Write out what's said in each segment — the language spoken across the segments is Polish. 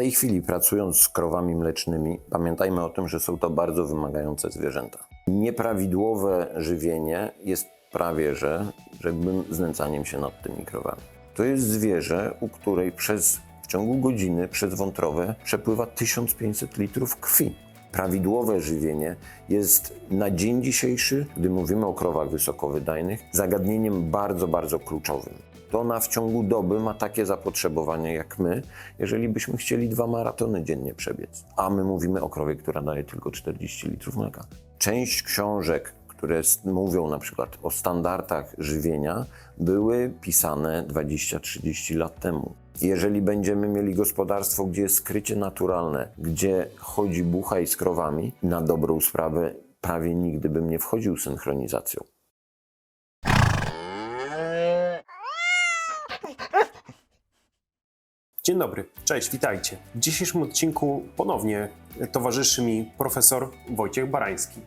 tej chwili pracując z krowami mlecznymi, pamiętajmy o tym, że są to bardzo wymagające zwierzęta. Nieprawidłowe żywienie jest prawie że, rzekłbym, znęcaniem się nad tymi krowami. To jest zwierzę, u której przez w ciągu godziny przez wątrobę przepływa 1500 litrów krwi. Prawidłowe żywienie jest na dzień dzisiejszy, gdy mówimy o krowach wysokowydajnych, zagadnieniem bardzo, bardzo kluczowym. To ona w ciągu doby ma takie zapotrzebowanie jak my, jeżeli byśmy chcieli dwa maratony dziennie przebiec. A my mówimy o krowie, która daje tylko 40 litrów mleka. Część książek, które mówią na przykład o standardach żywienia, były pisane 20-30 lat temu. Jeżeli będziemy mieli gospodarstwo, gdzie jest skrycie naturalne, gdzie chodzi buchaj z krowami, na dobrą sprawę prawie nigdy bym nie wchodził synchronizacją. Dzień dobry, cześć, witajcie. W dzisiejszym odcinku ponownie towarzyszy mi profesor Wojciech Barański.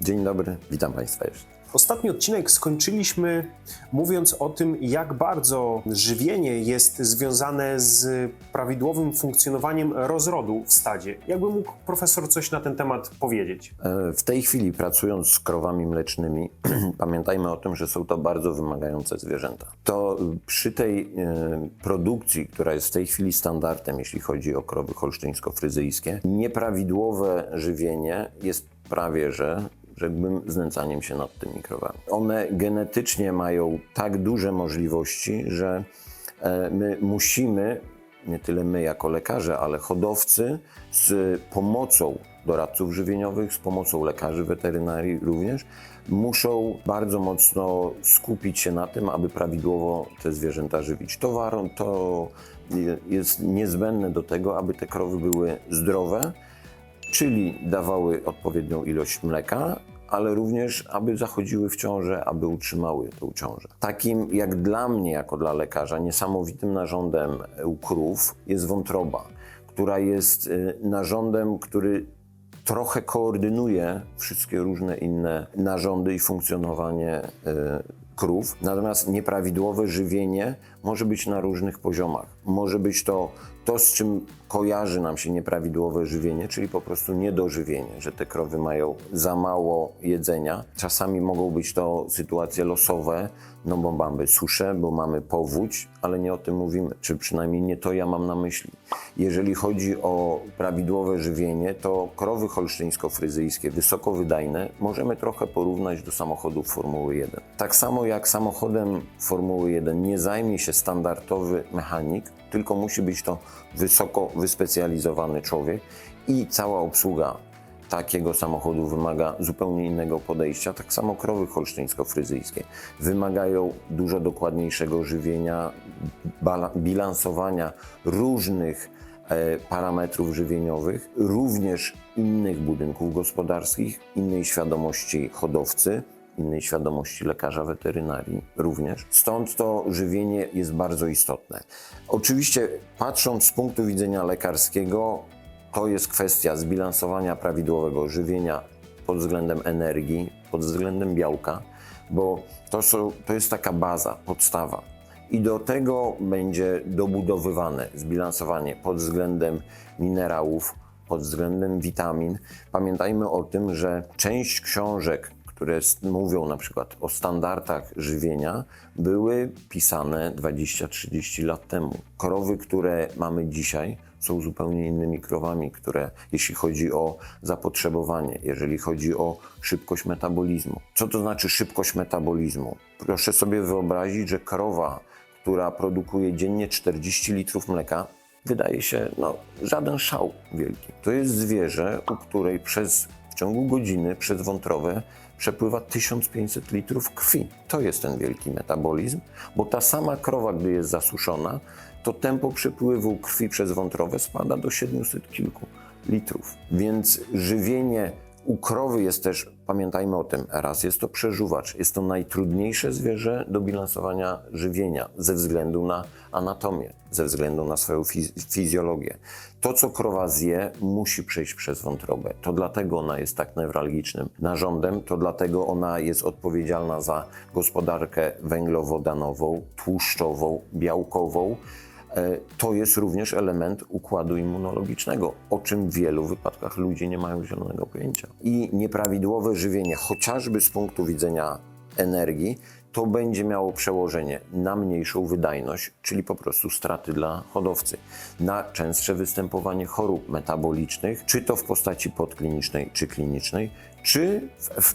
Dzień dobry, witam Państwa jeszcze. Ostatni odcinek skończyliśmy mówiąc o tym, jak bardzo żywienie jest związane z prawidłowym funkcjonowaniem rozrodu w stadzie. Jakby mógł profesor coś na ten temat powiedzieć? E, W tej chwili pracując z krowami mlecznymi, pamiętajmy o tym, że są to bardzo wymagające zwierzęta. To y, przy tej e, produkcji, która jest w tej chwili standardem, jeśli chodzi o krowy holsztyńsko-fryzyjskie, nieprawidłowe żywienie jest prawie że rzekłbym, znęcaniem się nad tymi krowami. One genetycznie mają tak duże możliwości, że e, my musimy, nie tyle my jako lekarze, ale hodowcy z pomocą doradców żywieniowych, z pomocą lekarzy weterynarii również, muszą bardzo mocno skupić się na tym, aby prawidłowo te zwierzęta żywić. To, to je- jest niezbędne do tego, aby te krowy były zdrowe, czyli dawały odpowiednią ilość mleka, ale również aby zachodziły w ciążę, aby utrzymały tą ciążę. Takim jak dla mnie, jako dla lekarza, niesamowitym narządem u krów jest wątroba, która jest y, narządem, który trochę koordynuje wszystkie różne inne narządy i funkcjonowanie y, krów. Natomiast nieprawidłowe żywienie może być na różnych poziomach. Może być to to, z czym kojarzy nam się nieprawidłowe żywienie, czyli po prostu niedożywienie, że te krowy mają za mało jedzenia. Czasami mogą być to sytuacje losowe, no bo mamy suszę, bo mamy powódź, ale nie o tym mówimy, czy przynajmniej nie to ja mam na myśli. Jeżeli chodzi o prawidłowe żywienie, to krowy holsztyńsko-fryzyjskie, wysokowydajne, możemy trochę porównać do samochodów Formuły 1. Tak samo jak samochodem Formuły 1 nie zajmie się standardowy mechanik, tylko musi być to wysoko wyspecjalizowany człowiek i cała obsługa takiego samochodu wymaga zupełnie innego podejścia. Tak samo krowy holsztyńsko-fryzyjskie wymagają dużo dokładniejszego żywienia, bilansowania różnych e, parametrów żywieniowych, również innych budynków gospodarskich, innej świadomości hodowcy, innej świadomości lekarza weterynarii również. Stąd to żywienie jest bardzo istotne. Oczywiście, patrząc z punktu widzenia lekarskiego, to jest kwestia zbilansowania prawidłowego żywienia pod względem energii, pod względem białka, bo to, są, to jest taka baza, podstawa. I do tego będzie dobudowywane zbilansowanie pod względem minerałów, pod względem witamin. Pamiętajmy o tym, że część książek, które mówią na przykład o standardach żywienia, były pisane 20-30 lat temu. Krowy, które mamy dzisiaj, są zupełnie innymi krowami, które, jeśli chodzi o zapotrzebowanie, jeżeli chodzi o szybkość metabolizmu. Co to znaczy szybkość metabolizmu? Proszę sobie wyobrazić, że krowa, która produkuje dziennie 40 litrów mleka, wydaje się no, żaden szał wielki. To jest zwierzę, u której przez w ciągu godziny przez wątrobę przepływa 1500 litrów krwi. To jest ten wielki metabolizm, bo ta sama krowa, gdy jest zasuszona, to tempo przepływu krwi przez wątrobę spada do 700 kilku litrów. Więc żywienie u krowy jest też, pamiętajmy o tym, raz jest to przeżuwacz, jest to najtrudniejsze zwierzę do bilansowania żywienia ze względu na anatomię, ze względu na swoją fiz- fizjologię. To, co krowa zje, musi przejść przez wątrobę. To dlatego ona jest tak newralgicznym narządem, to dlatego ona jest odpowiedzialna za gospodarkę węglowodanową, tłuszczową, białkową. E, To jest również element układu immunologicznego, o czym w wielu wypadkach ludzie nie mają zielonego pojęcia. I nieprawidłowe żywienie, chociażby z punktu widzenia energii, to będzie miało przełożenie na mniejszą wydajność, czyli po prostu straty dla hodowcy, na częstsze występowanie chorób metabolicznych, czy to w postaci podklinicznej, czy klinicznej, czy,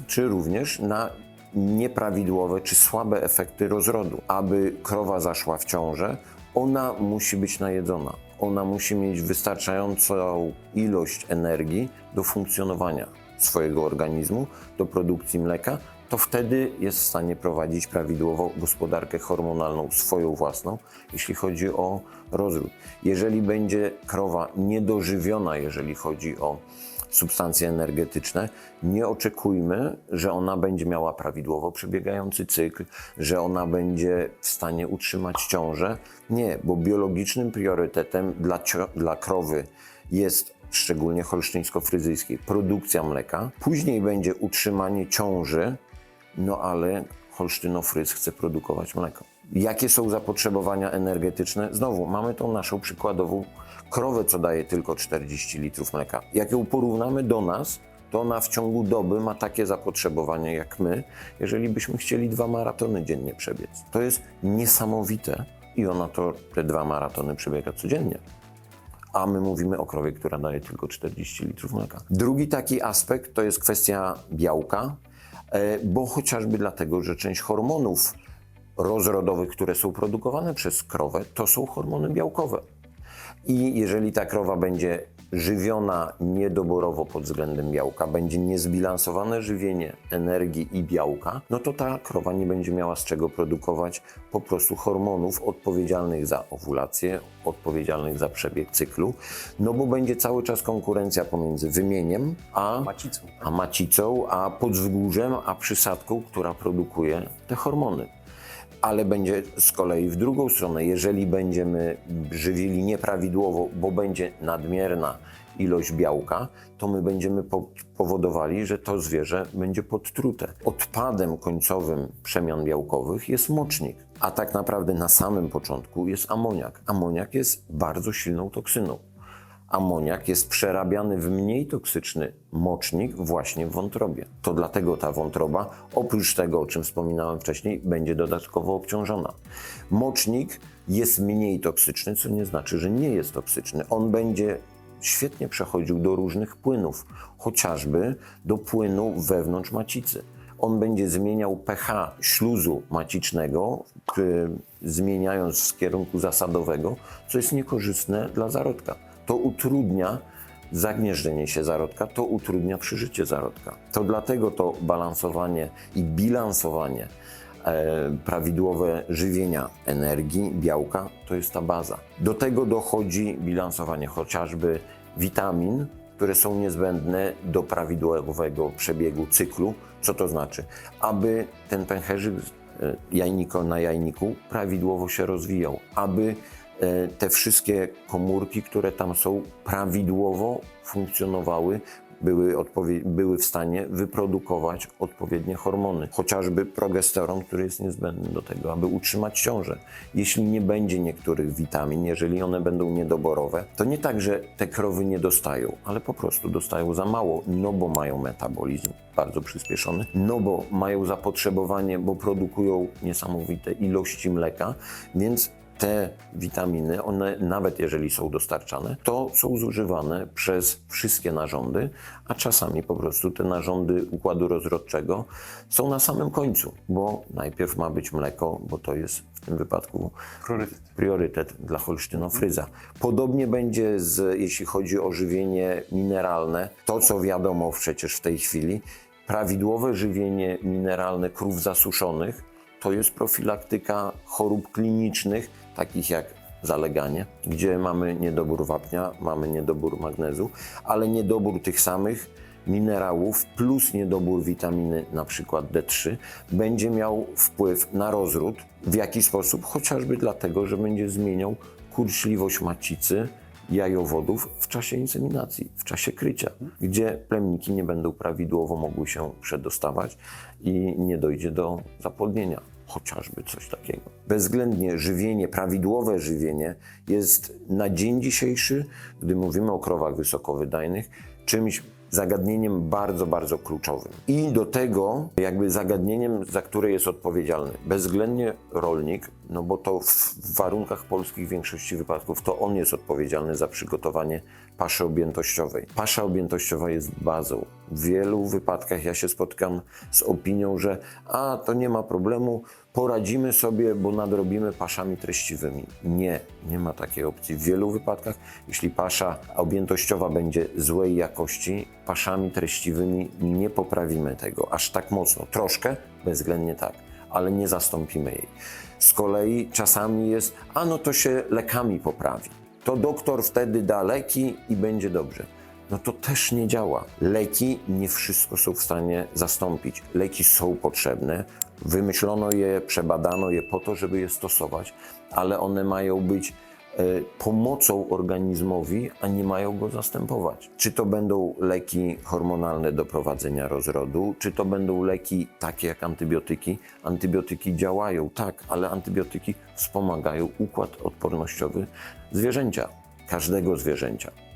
czy również na nieprawidłowe czy słabe efekty rozrodu. Aby krowa zaszła w ciążę, ona musi być najedzona. Ona musi mieć wystarczającą ilość energii do funkcjonowania swojego organizmu, do produkcji mleka, to wtedy jest w stanie prowadzić prawidłowo gospodarkę hormonalną, swoją własną, jeśli chodzi o rozród. Jeżeli będzie krowa niedożywiona, jeżeli chodzi o substancje energetyczne, nie oczekujmy, że ona będzie miała prawidłowo przebiegający cykl, że ona będzie w stanie utrzymać ciążę. Nie, bo biologicznym priorytetem dla, dla krowy jest szczególnie holsztyńsko-fryzyjskiej produkcja mleka, później będzie utrzymanie ciąży, no ale holsztynofryz chce produkować mleko. Jakie są zapotrzebowania energetyczne? Znowu, mamy tą naszą przykładową krowę, co daje tylko 40 litrów mleka. Jak ją porównamy do nas, to ona w ciągu doby ma takie zapotrzebowanie jak my, jeżeli byśmy chcieli dwa maratony dziennie przebiec. To jest niesamowite i ona to te dwa maratony przebiega codziennie a my mówimy o krowie, która daje tylko 40 litrów mleka. Drugi taki aspekt to jest kwestia białka, e, bo chociażby dlatego, że część hormonów rozrodowych, które są produkowane przez krowę, to są hormony białkowe. I jeżeli ta krowa będzie żywiona niedoborowo pod względem białka, będzie niezbilansowane żywienie energii i białka, no to ta krowa nie będzie miała z czego produkować po prostu hormonów odpowiedzialnych za owulację, odpowiedzialnych za przebieg cyklu, no bo będzie cały czas konkurencja pomiędzy wymieniem a Macicą. a macicą, a podzwgórzem, a przysadką, która produkuje te hormony. Ale będzie z kolei w drugą stronę, jeżeli będziemy żywili nieprawidłowo, bo będzie nadmierna ilość białka, to my będziemy po- powodowali, że to zwierzę będzie podtrute. Odpadem końcowym przemian białkowych jest mocznik, a tak naprawdę na samym początku jest amoniak. Amoniak jest bardzo silną toksyną amoniak jest przerabiany w mniej toksyczny mocznik właśnie w wątrobie. To dlatego ta wątroba, oprócz tego, o czym wspominałem wcześniej, będzie dodatkowo obciążona. Mocznik jest mniej toksyczny, co nie znaczy, że nie jest toksyczny. On będzie świetnie przechodził do różnych płynów, chociażby do płynu wewnątrz macicy. On będzie zmieniał pH śluzu macicznego, k- zmieniając w kierunku zasadowego, co jest niekorzystne dla zarodka. To utrudnia zagnieżdżenie się zarodka, to utrudnia przyżycie zarodka. To dlatego to balansowanie i bilansowanie, e, prawidłowe żywienia energii, białka, to jest ta baza. Do tego dochodzi bilansowanie chociażby witamin, które są niezbędne do prawidłowego przebiegu cyklu. Co to znaczy? Aby ten pęcherzyk e, jajniko na jajniku prawidłowo się rozwijał, aby te wszystkie komórki, które tam są, prawidłowo funkcjonowały, były, były w stanie wyprodukować odpowiednie hormony, chociażby progesteron, który jest niezbędny do tego, aby utrzymać ciążę. Jeśli nie będzie niektórych witamin, jeżeli one będą niedoborowe, to nie tak, że te krowy nie dostają, ale po prostu dostają za mało, no bo mają metabolizm bardzo przyspieszony, no bo mają zapotrzebowanie, bo produkują niesamowite ilości mleka, więc te witaminy, one nawet jeżeli są dostarczane, to są zużywane przez wszystkie narządy, a czasami po prostu te narządy układu rozrodczego są na samym końcu, bo najpierw ma być mleko, bo to jest w tym wypadku Priorytet. priorytet dla holsztynofryza. Podobnie będzie, z, jeśli chodzi o żywienie mineralne, to co wiadomo przecież w tej chwili, prawidłowe żywienie mineralne krów zasuszonych to jest profilaktyka chorób klinicznych, takich jak zaleganie, gdzie mamy niedobór wapnia, mamy niedobór magnezu, ale niedobór tych samych minerałów plus niedobór witaminy, na przykład D3, będzie miał wpływ na rozród. W jaki sposób? Chociażby dlatego, że będzie zmieniał kurczliwość macicy, jajowodów w czasie inseminacji, w czasie krycia, gdzie plemniki nie będą prawidłowo mogły się przedostawać i nie dojdzie do zapłodnienia. Chociażby coś takiego. Bezwzględnie żywienie, prawidłowe żywienie jest na dzień dzisiejszy, gdy mówimy o krowach wysokowydajnych, czymś zagadnieniem bardzo, bardzo kluczowym. I do tego jakby zagadnieniem, za które jest odpowiedzialny bezwzględnie rolnik, no bo to w warunkach polskich w większości wypadków to on jest odpowiedzialny za przygotowanie paszy objętościowej. Pasza objętościowa jest bazą. W wielu wypadkach ja się spotkam z opinią, że a to nie ma problemu, poradzimy sobie, bo nadrobimy paszami treściwymi. Nie, nie ma takiej opcji. W wielu wypadkach, jeśli pasza objętościowa będzie złej jakości, paszami treściwymi nie poprawimy tego aż tak mocno. Troszkę, bezwzględnie tak, ale nie zastąpimy jej. Z kolei czasami jest, a no to się lekami poprawi. To doktor wtedy da leki i będzie dobrze no to też nie działa. Leki nie wszystko są w stanie zastąpić. Leki są potrzebne, wymyślono je, przebadano je po to, żeby je stosować, ale one mają być e, pomocą organizmowi, a nie mają go zastępować. Czy to będą leki hormonalne do prowadzenia rozrodu, czy to będą leki takie jak antybiotyki. Antybiotyki działają, tak, ale antybiotyki wspomagają układ odpornościowy zwierzęcia, każdego zwierzęcia.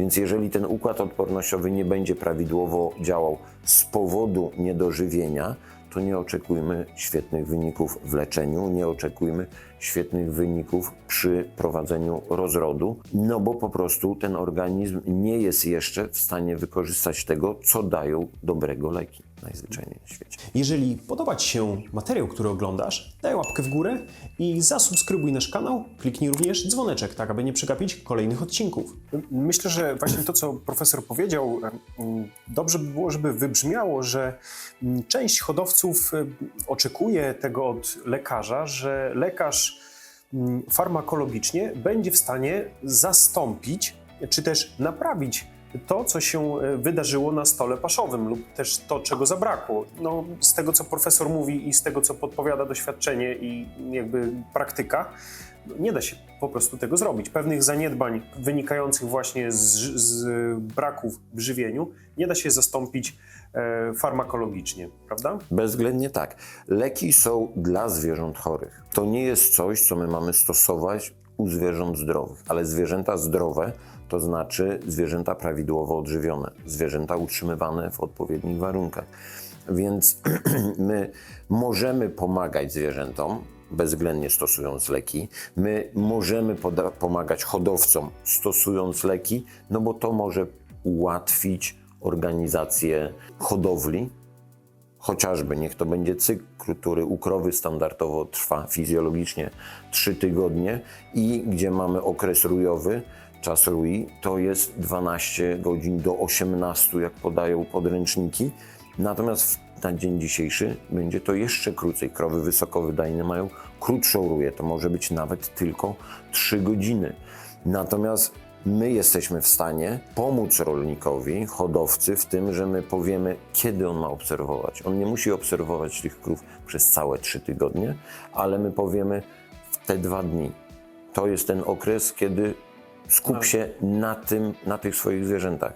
Więc jeżeli ten układ odpornościowy nie będzie prawidłowo działał z powodu niedożywienia, to nie oczekujmy świetnych wyników w leczeniu, nie oczekujmy świetnych wyników przy prowadzeniu rozrodu, no bo po prostu ten organizm nie jest jeszcze w stanie wykorzystać tego, co dają dobrego leki najzwyczajniej świecie. Jeżeli podoba Ci się materiał, który oglądasz, daj łapkę w górę i zasubskrybuj nasz kanał. Kliknij również dzwoneczek, tak aby nie przegapić kolejnych odcinków. Myślę, że właśnie to, co profesor powiedział, dobrze by było, żeby wybrzmiało, że część hodowców em, oczekuje tego od lekarza, że lekarz mm, farmakologicznie będzie w stanie zastąpić czy też naprawić to, co się e, wydarzyło na stole paszowym lub też to, czego zabrakło. No, z tego, co profesor mówi i z tego, co podpowiada doświadczenie i jakby praktyka, nie da się po prostu tego zrobić. Pewnych zaniedbań wynikających właśnie z, z braków w żywieniu nie da się zastąpić e, farmakologicznie, prawda? Bezwzględnie tak. Leki są dla zwierząt chorych. To nie jest coś, co my mamy stosować u zwierząt zdrowych, ale zwierzęta zdrowe to znaczy zwierzęta prawidłowo odżywione, zwierzęta utrzymywane w odpowiednich warunkach. Więc my możemy pomagać zwierzętom, bezwzględnie stosując leki. My możemy pomagać hodowcom stosując leki, no bo to może ułatwić organizację hodowli, chociażby niech to będzie cykl, który u krowy standardowo trwa fizjologicznie 3 tygodnie i gdzie mamy okres rujowy, czas rui to jest 12 godzin do 18, jak podają podręczniki. Natomiast na dzień dzisiejszy będzie to jeszcze krócej. Krowy wysokowydajne mają krótszą ruję, to może być nawet tylko 3 godziny. Natomiast my jesteśmy w stanie pomóc rolnikowi, hodowcy w tym, że my powiemy, kiedy on ma obserwować. On nie musi obserwować tych krów przez całe 3 tygodnie, ale my powiemy w te dwa dni. To jest ten okres, kiedy skup się na tym, na tych swoich zwierzętach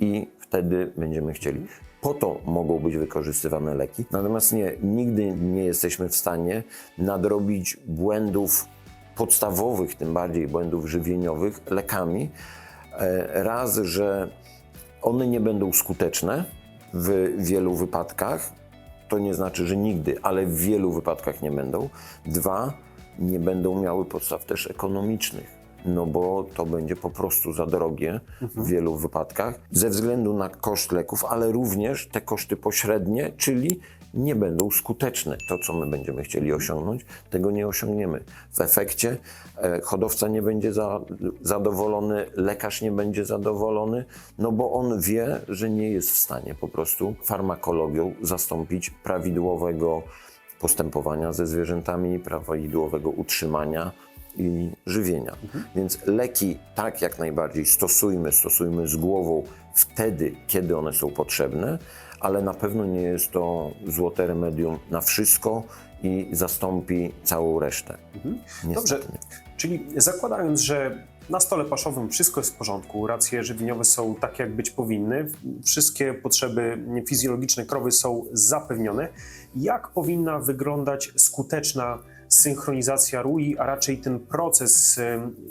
i wtedy będziemy chcieli. Po to mogą być wykorzystywane leki. Natomiast nie, nigdy nie jesteśmy w stanie nadrobić błędów podstawowych, tym bardziej błędów żywieniowych lekami. E, Raz, że one nie będą skuteczne w wielu wypadkach, to nie znaczy, że nigdy, ale w wielu wypadkach nie będą. Dwa, nie będą miały podstaw też ekonomicznych, no bo to będzie po prostu za drogie w wielu wypadkach ze względu na koszt leków, ale również te koszty pośrednie, czyli nie będą skuteczne. To, co my będziemy chcieli osiągnąć, tego nie osiągniemy. W efekcie e, hodowca nie będzie za, zadowolony, lekarz nie będzie zadowolony, no bo on wie, że nie jest w stanie po prostu farmakologią zastąpić prawidłowego postępowania ze zwierzętami, prawidłowego utrzymania i żywienia. Więc leki tak jak najbardziej stosujmy, stosujmy z głową wtedy, kiedy one są potrzebne, ale na pewno nie jest to złote remedium na wszystko i zastąpi całą resztę. Niestety Dobrze, czyli zakładając, że na stole paszowym wszystko jest w porządku, racje żywieniowe są takie, jak być powinny, wszystkie potrzeby fizjologiczne krowy są zapewnione. Jak powinna wyglądać skuteczna synchronizacja RUI, a raczej ten proces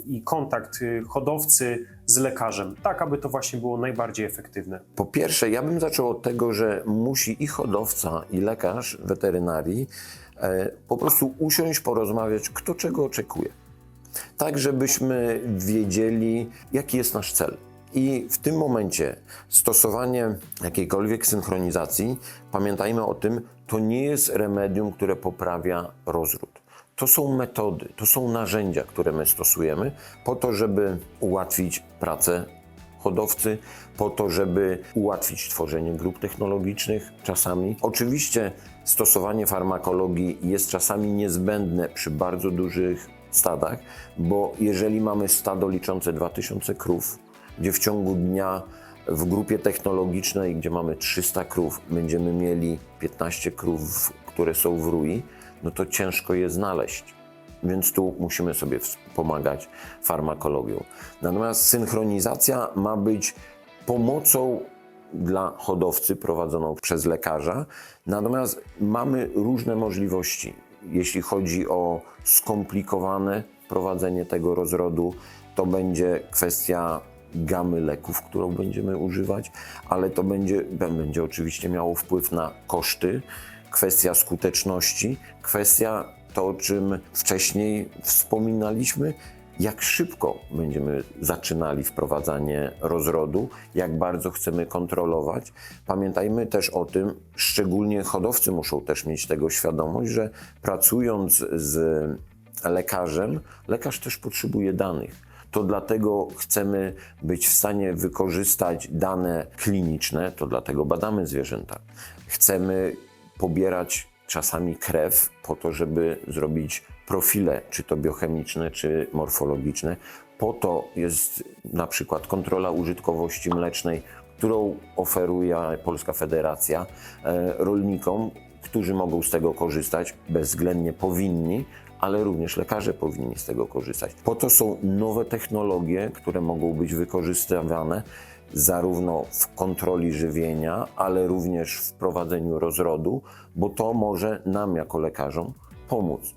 i kontakt y, hodowcy z lekarzem, tak aby to właśnie było najbardziej efektywne? Po pierwsze, ja bym zaczął od tego, że musi i hodowca, i lekarz weterynarii e, po prostu usiąść, porozmawiać, kto czego oczekuje. Tak, żebyśmy wiedzieli, jaki jest nasz cel. I w tym momencie stosowanie jakiejkolwiek synchronizacji, pamiętajmy o tym, to nie jest remedium, które poprawia rozród. To są metody, to są narzędzia, które my stosujemy po to, żeby ułatwić pracę hodowcy, po to, żeby ułatwić tworzenie grup technologicznych czasami. Oczywiście stosowanie farmakologii jest czasami niezbędne przy bardzo dużych stadach, bo jeżeli mamy stado liczące 2000 krów, gdzie w ciągu dnia w grupie technologicznej, gdzie mamy 300 krów, będziemy mieli 15 krów, które są w rui, no to ciężko je znaleźć. Więc tu musimy sobie pomagać farmakologią. Natomiast synchronizacja ma być pomocą dla hodowcy prowadzoną przez lekarza. Natomiast mamy różne możliwości, jeśli chodzi o skomplikowane prowadzenie tego rozrodu. To będzie kwestia gamy leków, którą będziemy używać, ale to będzie, będzie oczywiście miało wpływ na koszty, kwestia skuteczności, kwestia to, o czym wcześniej wspominaliśmy, jak szybko będziemy zaczynali wprowadzanie rozrodu, jak bardzo chcemy kontrolować. Pamiętajmy też o tym, szczególnie hodowcy muszą też mieć tego świadomość, że pracując z lekarzem, lekarz też potrzebuje danych. To dlatego chcemy być w stanie wykorzystać dane kliniczne, to dlatego badamy zwierzęta. Chcemy pobierać czasami krew po to, żeby zrobić profile, czy to biochemiczne, czy morfologiczne. Po to jest na przykład kontrola użytkowości mlecznej, którą oferuje Polska Federacja e, rolnikom, którzy mogą z tego korzystać, bezwzględnie powinni, ale również lekarze powinni z tego korzystać. Po to są nowe technologie, które mogą być wykorzystywane zarówno w kontroli żywienia, ale również w prowadzeniu rozrodu, bo to może nam jako lekarzom pomóc.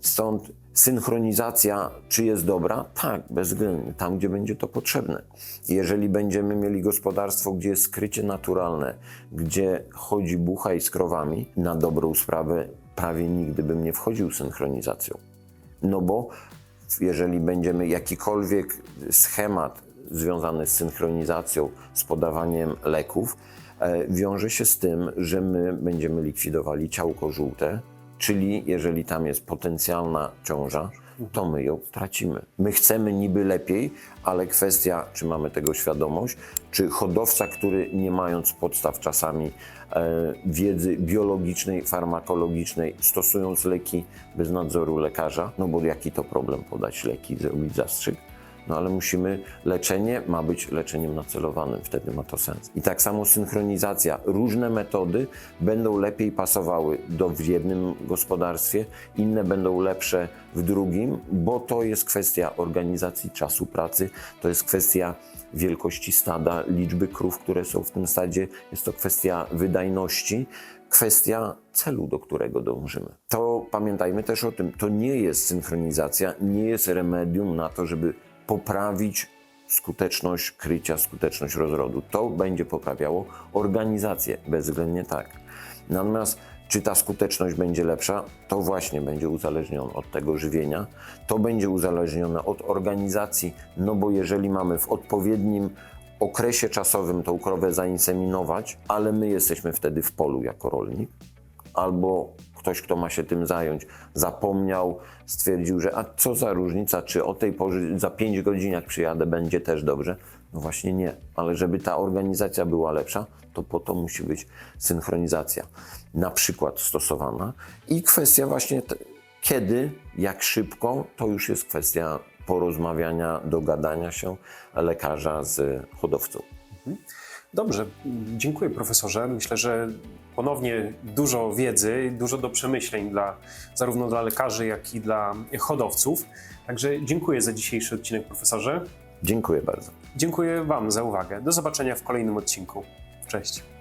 Stąd synchronizacja, czy jest dobra? Tak, bezwzględnie, tam gdzie będzie to potrzebne. Jeżeli będziemy mieli gospodarstwo, gdzie jest skrycie naturalne, gdzie chodzi buchaj z krowami, na dobrą sprawę prawie nigdy bym nie wchodził synchronizacją. No bo jeżeli będziemy jakikolwiek schemat związany z synchronizacją, z podawaniem leków, e, wiąże się z tym, że my będziemy likwidowali ciałko żółte, czyli jeżeli tam jest potencjalna ciąża, to my ją tracimy. My chcemy niby lepiej, ale kwestia, czy mamy tego świadomość, czy hodowca, który nie mając podstaw czasami e, wiedzy biologicznej, farmakologicznej, stosując leki bez nadzoru lekarza, no bo jaki to problem podać leki, zrobić zastrzyk, no ale musimy, leczenie ma być leczeniem nacelowanym, wtedy ma to sens. I tak samo synchronizacja. Różne metody będą lepiej pasowały do w jednym gospodarstwie, inne będą lepsze w drugim, bo to jest kwestia organizacji czasu pracy, to jest kwestia wielkości stada, liczby krów, które są w tym stadzie, jest to kwestia wydajności, kwestia celu, do którego dążymy. To pamiętajmy też o tym, to nie jest synchronizacja, nie jest remedium na to, żeby poprawić skuteczność krycia, skuteczność rozrodu. To będzie poprawiało organizację, bezwzględnie tak. Natomiast czy ta skuteczność będzie lepsza, to właśnie będzie uzależnione od tego żywienia, to będzie uzależnione od organizacji, no bo jeżeli mamy w odpowiednim okresie czasowym tą krowę zainseminować, ale my jesteśmy wtedy w polu jako rolnik, albo ktoś, kto ma się tym zająć, zapomniał, stwierdził, że a co za różnica, czy o tej porze za 5 godzin jak przyjadę będzie też dobrze. No właśnie nie, ale żeby ta organizacja była lepsza, to po to musi być synchronizacja na przykład stosowana i kwestia właśnie kiedy, jak szybko, to już jest kwestia porozmawiania, dogadania się lekarza z hodowcą. Dobrze, dziękuję profesorze. Myślę, że ponownie dużo wiedzy, dużo do przemyśleń dla, zarówno dla lekarzy, jak i dla hodowców. Także dziękuję za dzisiejszy odcinek profesorze. Dziękuję bardzo. Dziękuję Wam za uwagę. Do zobaczenia w kolejnym odcinku. Cześć.